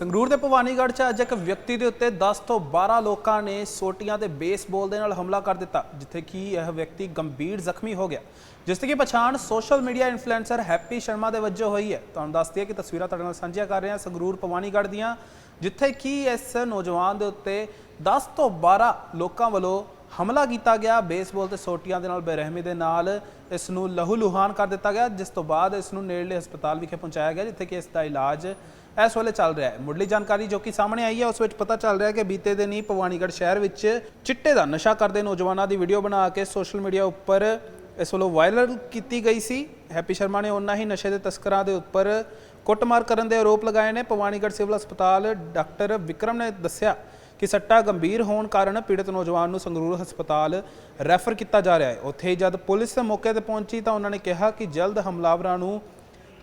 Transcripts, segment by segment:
ਸੰਗਰੂਰ ਦੇ ਭਵਾਨੀਗੜ੍ਹ 'ਚ ਅੱਜ ਇੱਕ ਵਿਅਕਤੀ ਦੇ ਉੱਤੇ 10 ਤੋਂ 12 ਲੋਕਾਂ ਨੇ ਸੋਟੀਆਂ ਤੇ ਬੇਸਬਾਲ ਦੇ ਨਾਲ ਹਮਲਾ ਕਰ ਦਿੱਤਾ, ਜਿੱਥੇ ਕਿ ਇਹ ਵਿਅਕਤੀ ਗੰਭੀਰ ਜ਼ਖਮੀ ਹੋ ਗਿਆ। ਜਿਸ ਦੀ ਕਿ ਪਛਾਣ social media influencer Happy Sharma ਦੇ ਵਜੋਂ ਹੋਈ ਹੈ। ਤੁਹਾਨੂੰ ਦੱਸ ਦਈਏ ਕਿ ਤਸਵੀਰਾਂ ਤੁਹਾਡੇ ਨਾਲ ਸਾਂਝੀਆਂ ਕਰ ਰਹੇ ਹਾਂ ਸੰਗਰੂਰ ਭਵਾਨੀਗੜ੍ਹ ਦੀਆਂ, ਜਿੱਥੇ ਕਿ ਇਸ ਨੌਜਵਾਨ ਦੇ ਉੱਤੇ 10 ਤੋਂ 12 ਲੋਕਾਂ ਵੱਲੋਂ ਹਮਲਾ ਕੀਤਾ ਗਿਆ। ਬੇਸਬਾਲ ਤੇ ਸੋਟੀਆਂ ਦੇ ਨਾਲ, ਬੇਰਹਿਮੀ ਦੇ ਨਾਲ ਇਸ ਨੂੰ ਲਹੂ ਲੁਹਾਨ ਕਰ ਦਿੱਤਾ ਗਿਆ, ਜਿਸ ਤੋਂ ਬਾਅਦ ਇਸ ਨੂੰ ਨੇੜਲੇ ਹਸਪਤਾਲ ਵਿਖੇ ਪਹੁੰਚਾਇਆ ਗਿਆ, ਜਿੱਥੇ ਕਿ ਇਸ ਦਾ ਇਲਾਜ ਇਸ ਵੇਲੇ ਚੱਲ ਰਿਹਾ ਹੈ। ਮੁੱਢਲੀ ਜਾਣਕਾਰੀ ਜੋ ਕਿ ਸਾਹਮਣੇ ਆਈ ਹੈ, ਉਸ ਵਿੱਚ ਪਤਾ ਚੱਲ ਰਿਹਾ ਹੈ ਕਿ ਬੀਤੇ ਦਿਨ ਹੀ ਭਵਾਨੀਗੜ੍ਹ ਸ਼ਹਿਰ ਵਿੱਚ ਚਿੱਟੇ ਦਾ ਨਸ਼ਾ ਕਰਦੇ ਨੌਜਵਾਨਾਂ ਦੀ ਵੀਡੀਓ ਬਣਾ ਕੇ ਸੋਸ਼ਲ ਮੀਡੀਆ ਉੱਪਰ ਇਸ ਵੱਲੋਂ ਵਾਇਰਲ ਕੀਤੀ ਗਈ ਸੀ। ਹੈਪੀ ਸ਼ਰਮਾ ਨੇ ਉਹਨਾਂ ਹੀ ਨਸ਼ੇ ਦੇ ਤਸਕਰਾਂ ਦੇ ਉੱਪਰ ਕੁੱਟਮਾਰ ਕਰਨ ਦੇ ਆਰੋਪ ਲਗਾਏ ਨੇ। ਭਵਾਨੀਗੜ੍ਹ ਸਿਵਲ ਹਸਪਤਾਲ ਡਾਕਟਰ ਵਿਕਰਮ ਨੇ ਦੱਸਿਆ ਕਿ ਸੱਟਾ ਗੰਭੀਰ ਹੋਣ ਕਾਰਨ ਪੀੜਤ ਨੌਜਵਾਨ ਨੂੰ ਸੰਗਰੂਰ ਹਸਪਤਾਲ ਰੈਫਰ ਕੀਤਾ ਜਾ ਰਿਹਾ ਹੈ। ਉੱਥੇ ਹੀ ਜਦ ਪੁਲਿਸ ਮੌਕੇ ਤੇ ਪਹੁੰਚੀ ਤਾਂ ਉਹਨਾਂ ਨੇ ਕਿਹਾ ਕਿ ਜਲਦ ਹਮਲਾਵਰਾਂ ਨੂੰ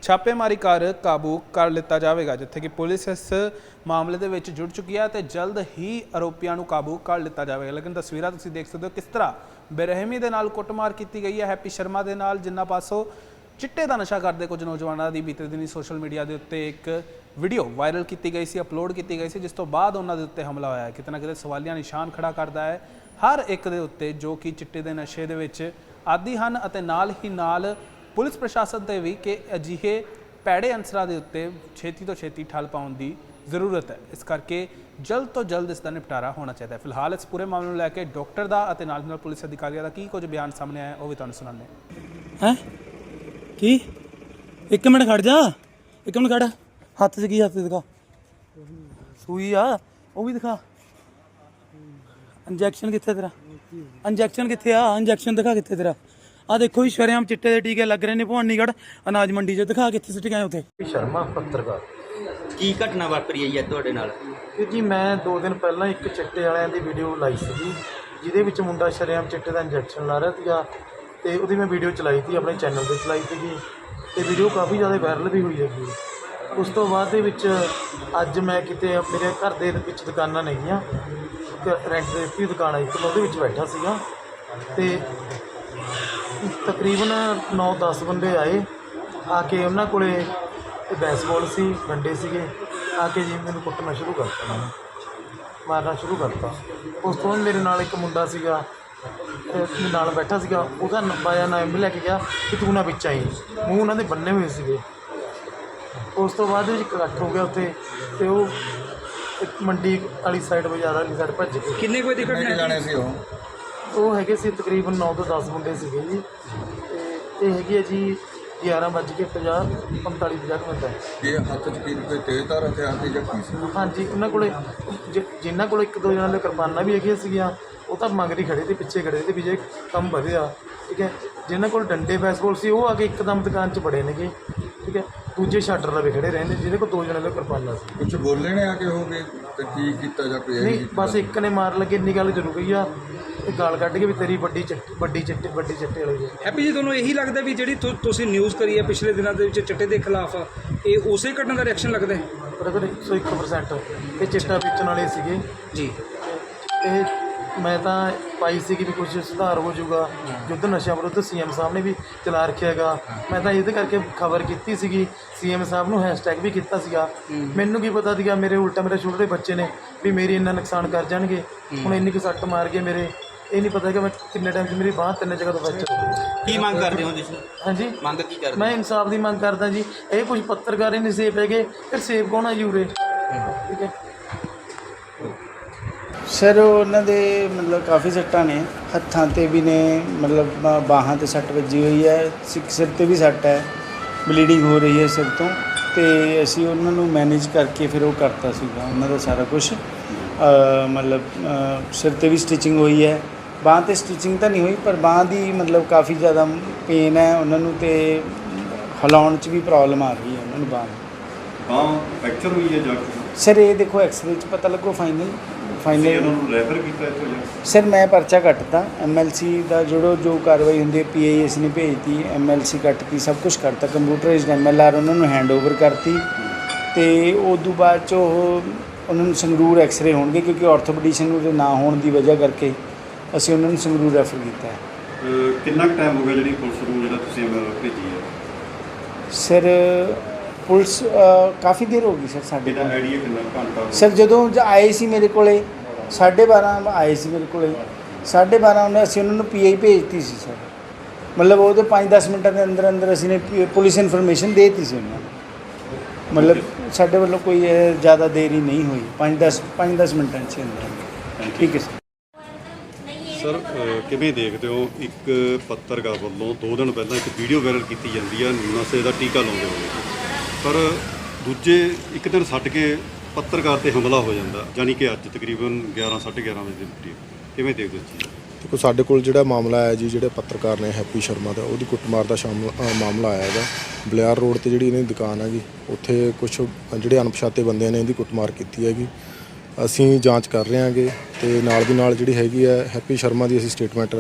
ਛਾਪੇਮਾਰੀ ਕਰ ਕਾਬੂ ਕਰ ਲਿੱਤਾ ਜਾਵੇਗਾ, ਜਿੱਥੇ ਕਿ ਪੁਲਿਸ ਇਸ ਮਾਮਲੇ ਦੇ ਵਿੱਚ ਜੁੜ ਚੁੱਕੀ ਹੈ ਤੇ ਜਲਦ ਹੀ ਆਰੋਪੀਆਂ ਨੂੰ ਕਾਬੂ ਕਰ ਲਿੱਤਾ ਜਾਵੇਗਾ। ਲੇਕਿਨ ਤਸਵੀਰਾਂ ਤੁਸੀਂ ਦੇਖ ਸਕਦੇ ਹੋ ਕਿਸ ਤਰ੍ਹਾਂ ਬੇਰਹਿਮੀ ਦੇ ਨਾਲ ਕੁੱਟਮਾਰ ਕੀਤੀ ਗਈ ਹੈ। ਹੈਪੀ ਸ਼ਰਮਾ ਦੇ ਨਾਲ ਜਿੰਨਾ ਪਾਸੋਂ ਚਿੱਟੇ ਦਾ ਨਸ਼ਾ ਕਰਦੇ ਕੁਝ ਨੌਜਵਾਨਾਂ ਦੀ ਬੀਤੇ ਦਿਨੀ ਸੋਸ਼ਲ ਮੀਡੀਆ ਦੇ ਉੱਤੇ ਇੱਕ ਵੀਡੀਓ ਵਾਇਰਲ ਕੀਤੀ ਗਈ ਸੀ, ਅਪਲੋਡ ਕੀਤੀ ਗਈ ਸੀ, ਜਿਸ ਤੋਂ ਬਾਅਦ ਉਹਨਾਂ ਦੇ ਉੱਤੇ ਹਮਲਾ ਹੋਇਆ ਕਿਤੇ ਨਾ ਕਿਤੇ ਸਵਾਲੀਆ ਨਿਸ਼ਾਨ ਖੜਾ ਕਰਦਾ ਹੈ ਹਰ ਇੱਕ ਦੇ ਉੱਤੇ, ਜੋ ਕਿ ਚਿੱਟੇ ਦੇ ਨਸ਼ੇ ਦੇ ਵਿੱਚ ਆਦੀ ਹਨ ਅਤੇ ਨਾਲ ਹੀ ਨਾਲ ਪੁਲਿਸ ਪ੍ਰਸ਼ਾਸਨ ਤੇ ਵੀ ਕਿ ਅਜਿਹੇ ਪੈੜੇ ਅੰਸਰਾਂ ਦੇ ਉੱਤੇ ਛੇਤੀ ਤੋਂ ਛੇਤੀ ਠੱਲ ਪਾਉਣ ਦੀ ਜ਼ਰੂਰਤ ਹੈ। ਇਸ ਕਰਕੇ ਜਲਦ ਤੋਂ ਜਲਦ ਇਸ ਦਾ ਨਿਪਟਾਰਾ ਹੋਣਾ ਚਾਹੀਦਾ ਹੈ। ਫਿਲਹਾਲ ਇਸ ਪੂਰੇ ਮਾਮਲੇ ਨੂੰ ਲੈ ਕੇ ਡਾਕਟਰ ਦਾ ਅਤੇ ਨਾਲ ਨਾਲ ਪੁਲਿਸ ਅਧਿਕਾਰੀਆਂ ਦਾ ਕੀ ਕੁਝ ਬਿਆਨ ਸਾਹਮਣੇ ਆਇਆ ਉਹ ਵੀ ਤੁਹਾਨੂੰ ਸੁਣਾਉਂਦੇ ਹਾਂ। ਹੈ? ਕੀ? ਇੱਕ ਮਿੰਟ ਖੜ ਜਾ। ਇੱਕ ਮਿੰਟ ਖੜ। ਹੱਥ 'ਚ ਕੀ ਹੱਥ 'ਚ ਦਿਖਾ। ਸੂਈ ਆ। ਉਹ ਵੀ ਦਿਖਾ। ਇੰਜੈਕਸ਼ਨ ਕਿੱਥੇ ਤੇਰਾ? ਇੰਜੈਕਸ਼ਨ ਕਿੱਥੇ ਆ? ਇੰਜੈਕਸ਼ਨ ਦਿਖਾ ਕਿੱਥੇ ਤੇਰਾ? ਆ ਦੇਖੋ ਜੀ ਸ਼ਰੇਆਮ ਚਿੱਟੇ ਦੇ ਟੀਕੇ ਲੱਗ ਰਹੇ ਨੇ ਭਵਾਨੀਗੜ੍ਹ। ਅਨਾਜ ਮੰਡੀ 'ਚ ਦਿਖਾ ਕਿੱਥੇ ਸਿੱਟ ਗਏ ਉੱਥੇ। ਸ਼ਰਮਾ ਪੱਤਰਕਾਰ। ਕੀ ਘਟਨਾ ਵਾਪਰੀ ਹੈ ਤੁਹਾਡੇ ਨਾਲ? ਜੀ ਮੈਂ 2 ਦਿਨ ਪਹਿਲਾਂ ਇੱਕ ਚਿੱਟੇ ਵਾਲਿਆਂ ਦੀ ਵੀਡੀਓ ਲਾਈ ਸੀਗੀ ਜਿਹਦੇ ਵਿੱਚ ਮੁੰਡਾ ਸ਼ਰੇਆਮ ਚਿੱਟੇ ਦਾ ਇੰਜੈਕਸ਼ਨ ਲਾ ਰਿਹਾ ਸੀਗਾ। ਅਤੇ ਉਹਦੀ ਮੈਂ ਵੀਡੀਓ ਚਲਾਈ ਤੀ ਆਪਣੇ ਚੈਨਲ ਤੇ ਚਲਾਈ ਸੀਗੀ ਅਤੇ ਵੀਡੀਓ ਕਾਫੀ ਜ਼ਿਆਦਾ ਵਾਇਰਲ ਵੀ ਹੋਈ ਹੈਗੀ। ਉਸ ਤੋਂ ਬਾਅਦ ਦੇ ਵਿੱਚ ਅੱਜ ਮੈਂ ਕਿਤੇ ਮੇਰੇ ਘਰ ਦੇ ਵਿੱਚ ਦੁਕਾਨਾਂ ਨੇਗੀਆਂ ਰੈਂਟ ਦੇ ਦਿੱਤੀ ਦੁਕਾਨ ਆ ਇੱਕ ਮੈਂ ਉਹਦੇ ਵਿੱਚ ਬੈਠਾ ਸੀਗਾ। ਤੇ ਤਕਰੀਬਨ 9-10 ਬੰਦੇ ਆਏ। ਆ ਕੇ ਉਹਨਾਂ ਕੋਲੇ ਬੈਸਬਾਲ ਸੀ, ਡੰਡੇ ਸੀਗੇ। ਆ ਕੇ ਜੀ ਮੈਨੂੰ ਕੁੱਟਣਾ ਸ਼ੁਰੂ ਕਰਤਾ। ਉਹਨਾਂ ਮਾਰਨਾ ਸ਼ੁਰੂ ਕਰਤਾ। ਉਸ ਤੋਂ ਬਾਅਦ ਮੇਰੇ ਨਾਲ ਇੱਕ ਮੁੰਡਾ ਸੀਗਾ ਤੇ ਨਾਲ ਬੈਠਾ ਸੀਗਾ ਉਹਦਾ ਨ- ਬਾਇਆ ਨਾਮ ਵੀ ਲੈ ਕੇ ਗਿਆ ਕਿ ਤੂੰ ਨਾ ਵਿੱਚ ਆਈ। ਮੂੰਹ ਉਹਨਾਂ ਦੇ ਬੰਨੇ ਹੋਏ ਸੀਗੇ। ਉਸ ਤੋਂ ਬਾਅਦ ਵਿੱਚ ਇਕੱਠ ਹੋ ਗਿਆ ਉੱਥੇ ਤੇ ਉਹ ਇੱਕ ਮੰਡੀ ਵਾਲੀ ਸਾਈਡ ਬਾਜ਼ਾਰ ਵਾਲੀ ਸਾਈਡ ਭੱਜ ਗਏ। ਕਿੰਨੇ ਕੋਈ ਦੀ ਘਟਨਾ ਹੈ ਜੀ? ਉਹ। ਹੈਗੇ ਸੀ ਤਕਰੀਬਨ 9 ਤੋਂ 10 ਮੁੰਡੇ ਸੀਗੇ ਜੀ। ਤੇ ਇਹ ਹੈਗੀ ਹੈ ਜੀ 11 ਵੱਜ ਕੇ 50 45 50 ਮਿੰਟ ਹੈ। ਇਹ ਹੱਥ 'ਚ ਕੀ ਕੋਈ ਤੇਜ਼ਧਾਰ ਹਥਿਆਰ ਦੀ ਜਾਂ ਕੀ ਸੀ? ਹਾਂਜੀ ਉਹਨਾਂ ਕੋਲੇ ਜਿ- ਜਿਨ੍ਹਾਂ ਕੋਲ ਇੱਕ ਦੋ ਜਣਾਂ ਦੇ ਕਿਰਪਾਨਾਂ ਵੀ ਹੈਗੀਆਂ ਸੀਗੀਆਂ ਉਹ ਤਾਂ ਮੰਗਰੀ ਖੜੇ ਤੇ ਪਿੱਛੇ ਖੜੇ ਤੇ ਵੀ ਜੇ ਕੰਮ ਵਧਿਆ ਠੀਕ ਹੈ। ਜਿਨ੍ਹਾਂ ਕੋਲ ਡੰਡੇ ਬੈਸਬਾਲ ਸੀ ਉਹ ਆ ਕੇ ਇੱਕਦਮ ਦੁਕਾਨ 'ਚ ਬੜੇ ਨੇਗੇ ਠੀਕ ਹੈ। ਦੂਜੇ ਸ਼ਟਰ ਲਵੇ ਖੜੇ ਰਹਿੰਦੇ ਜਿਹਦੇ ਕੋਲ ਦੋ ਜਣਾਂ ਦੇ ਕਿਰਪਾਨਾਂ ਸੀ। ਕੁਝ ਬੋਲੇ ਨੇ ਆ ਕੇ ਹੋਗੇ ਤੇ ਕੀ ਕੀਤਾ ਜਾਂ ਕੋਈ ਨਹੀਂ ਬਸ ਇੱਕ ਨੇ ਮਾਰ ਲੱਗੇ ਇੰਨੀ ਗੱਲ ਜ਼ਰੂਰ ਗਈ ਆ ਤੇ ਗਾਲ ਕੱਢ ਕੇ ਵੀ ਤੇਰੀ ਵੱਡੀ ਚਿੱਟੀ ਵੱਡੀ ਚਿੱਟੀ ਵੱਡੀ ਚਿੱਟੇ ਵਾਲੀ ਹੈ ਹੈਪੀ ਜੀ ਤੁਹਾਨੂੰ ਇਹੀ ਲੱਗਦਾ ਵੀ ਜਿਹੜੀ ਤੁ- ਤੁਸੀਂ ਨਿਊਜ਼ ਕਰੀ ਹੈ ਪਿਛਲੇ ਦਿਨਾਂ ਦੇ ਵਿੱਚ ਚਿੱਟੇ ਦੇ ਖਿਲਾਫ ਇਹ ਉਸੇ ਘਟਨਾ ਦਾ ਰਿਐਕਸ਼ਨ ਲੱਗਦਾ ਹੈ? ਬ੍ਰਦਰ 101% ਇਹ ਚਿੱਟਾ ਵੇਚਣ ਵਾਲੇ ਸੀਗੇ। ਜੀ। ਇਹ ਮੈਂ ਤਾਂ ਪਾਈ ਸੀ ਕਿ ਵੀ ਕੁਝ ਸੁਧਾਰ ਹੋ ਜਾਊਗਾ। ਯੁੱਧ ਨਸ਼ਾ ਵਿਰੁੱਧ ਸੀਐਮ ਸਾਹਿਬ ਨੇ ਵੀ ਚਲਾ ਰੱਖਿਆ ਹੈਗਾ। ਮੈਂ ਤਾਂ ਇਹਦੇ ਕਰਕੇ ਖਬਰ ਕੀਤੀ ਸੀਗੀ। ਸੀਐਮ ਸਾਹਿਬ ਨੂੰ ਹੈਸ਼ਟੈਗ ਵੀ ਕੀਤਾ ਸੀਗਾ। ਮੈਨੂੰ ਕੀ ਪਤਾ ਸੀਗਾ ਮੇਰੇ ਉਲਟਾ ਮੇਰੇ ਛੋਟੇ ਬੱਚੇ ਨੇ ਵੀ ਮੇਰੀ ਇੰਨਾ ਨੁਕਸਾਨ ਕਰ ਜਾਣਗੇ। ਹੁਣ ਇੰਨੀ ਕੁ ਸੱਟ ਮਾਰ ਗਏ ਮੇਰੇ। ਇਹ ਨਹੀਂ ਪਤਾ ਕਿ ਮੈਂ ਕਿੰਨੇ ਟਾਈਮ 'ਚ ਮੇਰੀ ਬਾਂਹ ਤਿੰਨ ਜਗ੍ਹਾ ਤੋਂ ਗਈ। ਕੀ ਮੰਗ ਕਰਦੇ ਹੋ ਤੁਸੀਂ? ਹਾਂਜੀ। ਮੰਗ ਕੀ ਕਰਦੇ? ਮੈਂ ਇਨਸਾਫ ਦੀ ਮੰਗ ਕਰਦਾ ਜੀ। ਇਹ ਕੁਝ ਪੱਤਰਕਾਰ ਹੀ ਨਹੀਂ ਸੇਫ ਹੈਗੇ। ਫਿਰ ਸੇਫ ਕੌਣ ਹੈ ਯੂਰੇ ਠੀਕ ਹੈ। ਸਰ ਉਹਨਾਂ ਦੇ ਮਤਲਬ ਕਾਫੀ ਸੱਟਾਂ ਨੇ। ਹੱਥਾਂ ਤੇ ਵੀ ਨੇ ਮਤਲਬ ਬਾਹਾਂ ਤੇ ਸੱਟ ਵੱਜੀ ਹੋਈ ਹੈ। ਸਿਰ ਤੇ ਵੀ ਸੱਟ ਹੈ। ਬਲੀਡਿੰਗ ਹੋ ਰਹੀ ਹੈ ਸਿਰ ਤੋਂ। ਤੇ ਅਸੀਂ ਉਹਨਾਂ ਨੂੰ ਮੈਨੇਜ ਕਰਕੇ ਫਿਰ ਉਹ ਕਰਤਾ ਸੀਗਾ ਉਹਨਾਂ ਦਾ ਸਾਰਾ ਕੁਝ ਮਤਲਬ ਸਿਰ ਤੇ ਵੀ ਸਟਿਚਿੰਗ ਹੋਈ ਹੈ। ਬਾਹਾਂ ਤੇ ਸਟਿਚਿੰਗ ਤਾਂ ਨਹੀਂ ਹੋਈ ਪਰ ਬਾਹਾਂ ਦੀ ਮਤਲਬ ਕਾਫੀ ਜ਼ਿਆਦਾ ਪੇਨ ਹੈ। ਉਹਨਾਂ ਨੂੰ ਤੇ ਹਿਲਾਉਣ 'ਚ ਵੀ ਪ੍ਰੋਬਲਮ ਆ ਰਹੀ ਹੈ ਉਹਨਾਂ ਨੂੰ ਬਾਹਾਂ ਦੀ। ਹਾਂ ਫ੍ਰੈਕਚਰ ਹੋਈ ਹੈ ਜਾ ਸਰ ਇਹ ਦੇਖੋ ਐਕਸਰੇ 'ਚ ਪਤਾ ਲੱਗੋ ਫਾਈਨਲ ਤੁਸੀਂ ਫਾਈਨਲ ਉਹਨਾਂ ਨੂੰ ਰੈਫਰ ਕੀਤਾ ਇੱਥੋਂ ਜਾ ਸਰ ਮੈਂ ਪਰਚਾ ਕੱਟਤਾ। ਐਮਐਲਸੀ ਦਾ ਜਿਹੜੋ ਜੋ ਕਾਰਵਾਈ ਹੁੰਦੀ ਹੈ ਪੀਆਈਐਸ ਨੇ ਭੇਜਤੀ ਐਮਐਲਸੀ ਕੱਟਤੀ ਸਭ ਕੁਝ ਕਰਤਾ ਕੰਪਿਊਟਰਾਈਜ਼ਡ ਐਮਐਲਆਰ ਉਹਨਾਂ ਨੂੰ ਹੈਂਡਓਵਰ ਕਰਤੀ। ਤੇ ਉਸ ਤੋਂ ਬਾਅਦ ਚ ਉਹ ਉਹਨਾਂ ਨੂੰ ਸੰਗਰੂਰ ਐਕਸਰੇ ਹੋਣਗੇ ਕਿਉਂਕਿ ਆਰਥੋਪੈਡਿਸ਼ਨ ਉਹਦੇ ਨਾ ਹੋਣ ਦੀ ਵਜ੍ਹਾ ਕਰਕੇ ਅਸੀਂ ਉਹਨਾਂ ਨੂੰ ਸੰਗਰੂਰ ਰੈਫਰ ਕੀਤਾ ਹੈ। ਅਹ ਕਿੰਨਾ ਕੁ ਟਾਈਮ ਹੋ ਗਿਆ ਜਿਹੜੀ ਪੁਲਿਸ ਨੂੰ ਜਿਹੜਾ ਤੁਸੀਂ ਅਹ, ਭੇਜੀ ਹੈ? ਸਰ ਪੁਲਿਸ ਅ, ਕਾਫੀ ਦੇਰ ਹੋ ਗਈ ਸਰ ਸਾਡੇ ਕਿੰਨਾ ਆਈਡੀਆ ਕਿੰਨਾ ਘੰਟਾ ਹੋ ਸਰ ਜਦੋਂ ਜ- ਆਏ ਸੀ ਮੇਰੇ ਕੋਲੇ 12:30 ਆਏ ਸੀ ਮੇਰੇ ਕੋਲੇ 12:30 ਉਹਨੇ ਅਸੀਂ ਉਹਨਾਂ ਨੂੰ ਪੀਆਈ ਭੇਜਤੀ ਸੀ ਸਰ। ਮਤਲਬ ਉਹਦੇ 5-10 ਮਿੰਟਾਂ ਦੇ ਅੰਦਰ ਅੰਦਰ ਅਸੀਂ ਨੇ ਪ- ਪੁਲਿਸ ਇਨਫੋਰਮੇਸ਼ਨ ਦੇ ਦਿੱਤੀ ਸੀ ਉਹਨਾਂ ਨੂੰ। ਮਤਲਬ ਸਾਡੇ ਵੱਲੋਂ ਕੋਈ ਇਹ ਜ਼ਿਆਦਾ ਦੇਰੀ ਨਹੀਂ ਹੋਈ 5-10 5-10 ਮਿੰਟਾਂ ਚ ਅੰਦਰ। ਠੀਕ ਹੈ ਸਰ। ਸਰ ਅਹ, ਕਿਵੇਂ ਦੇਖਦੇ ਹੋ ਇੱਕ ਪੱਤਰਕਾਰ ਵੱਲੋਂ ਦੋ ਦਿਨ ਪਹਿਲਾਂ ਇੱਕ ਵੀਡੀਓ ਵਾਇਰਲ ਕੀਤੀ ਜਾਂਦੀ ਹੈ ਨਸ਼ੇ ਦਾ ਟੀਕਾ ਲਾਉਂਦੇ ਹੋਏ? ਪਰ ਦੂਜੇ ਇੱਕ ਦਿਨ ਛੱਡ ਕੇ ਪੱਤਰਕਾਰ ਤੇ ਹਮਲਾ ਹੋ ਜਾਂਦਾ ਯਾਨੀ ਕਿ ਅੱਜ ਤਕਰੀਬਨ 11 11:30 ਵਜੇ ਦੇ ਕਰੀਬ ਕਿਵੇਂ ਦੇਖਦੇ ਹੋ ਇਸ ਦੇਖੋ ਸਾਡੇ ਕੋਲ ਜਿਹੜਾ ਮਾਮਲਾ ਆਇਆ ਜੀ ਜਿਹੜੇ ਪੱਤਰਕਾਰ ਨੇ ਹੈਪੀ ਸ਼ਰਮਾ ਦਾ ਉਹਦੀ ਕੁੱਟਮਾਰ ਦਾ ਸ਼ਾਮ- ਅ, ਮਾਮਲਾ ਆਇਆ ਹੈਗਾ। ਬਲਿਆਰ ਰੋਡ ਤੇ ਜਿਹੜੀ ਇਹਨਾਂ ਦੀ ਦੁਕਾਨ ਹੈਗੀ ਉੱਥੇ ਕੁਝ ਜਿਹੜੇ ਅਣਪਛਾਤੇ ਬੰਦਿਆਂ ਨੇ ਇਹਦੀ ਕੁੱਟਮਾਰ ਕੀਤੀ ਹੈਗੀ। ਅਸੀਂ ਜਾਂਚ ਕਰ ਰਹੇ ਹਾਂਗੇ ਤੇ ਨਾਲ ਦੀ ਨਾਲ ਜਿਹੜੀ ਹੈਗੀ ਹੈ ਹੈਪੀ ਸ਼ਰਮਾ ਦੀ ਅਸੀਂ ਸਟੇਟਮੈਂਟ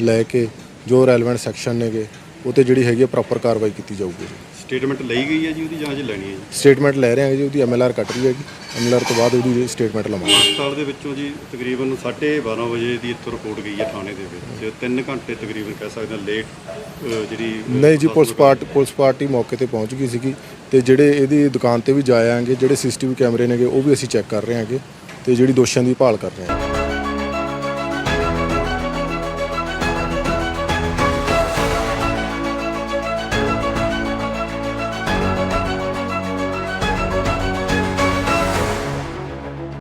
ਲੈ ਕੇ ਜੋ ਰੈਲੇਵੈਂਟ ਸੈਕਸ਼ਨ ਨੇਗੇ ਉਹ ਤੇ ਜਿਹੜੀ ਹੈਗੀ ਹੈ ਪ੍ਰੋਪਰ ਕਾਰਵਾਈ ਕੀਤੀ ਜਾਊਗੀ ਸਟੇਟਮੈਂਟ ਲਈ ਗਈ ਹੈ ਜੀ ਉਹਦੀ ਜਾਂਚ ਲੈਣੀ ਹੈ ਜੀ। ਸਟੇਟਮੈਂਟ ਲੈ ਰਹੇ ਹਾਂਗੇ ਜੀ ਉਹਦੀ ਐਮਐਲਆਰ ਕੱਟ ਰਹੀ ਹੈਗੀ ਐਮਐਲਆਰ ਤੋਂ ਬਾਅਦ ਉਹਦੀ ਸਟੇਟਮੈਂਟ ਲਵਾਂਗੇ। ਹਸਪਤਾਲ ਦੇ ਵਿੱਚੋਂ ਜੀ ਤਕਰੀਬਨ 12:30 ਵਜੇ ਦੀ ਇੱਥੋਂ ਰਿਪੋਰਟ ਗਈ ਹੈ ਥਾਣੇ ਦੇ ਵਿੱਚ। 3 ਘੰਟੇ ਤਕਰੀਬਨ ਕਹਿ ਸਕਦੇ ਹਾਂ ਲੇਟ ਜਿਹੜੀ ਨਹੀਂ ਜੀ ਪੁਲਿਸ ਪਾਰਟੀ ਪੁਲਿਸ ਪਾਰਟੀ ਮੌਕੇ ਤੇ ਪਹੁੰਚ ਗਈ ਸੀਗੀ ਤੇ ਜਿਹੜੇ ਇਹਦੀ ਦੁਕਾਨ ਤੇ ਵੀ ਜਾਏ ਆਂਗੇ ਜਿਹੜੇ ਸੀਸੀਟੀਵੀ ਕੈਮਰੇ ਨੇਗੇ ਉਹ ਵੀ ਅਸੀਂ ਚੈੱਕ ਕਰ ਰਹੇ ਹਾਂਗੇ ਤੇ ਜਿਹੜੀ ਦੋਸ਼ੀਆਂ ਦੀ ਭਾਲ ਕਰ ਰਹੇ ਹਾਂ।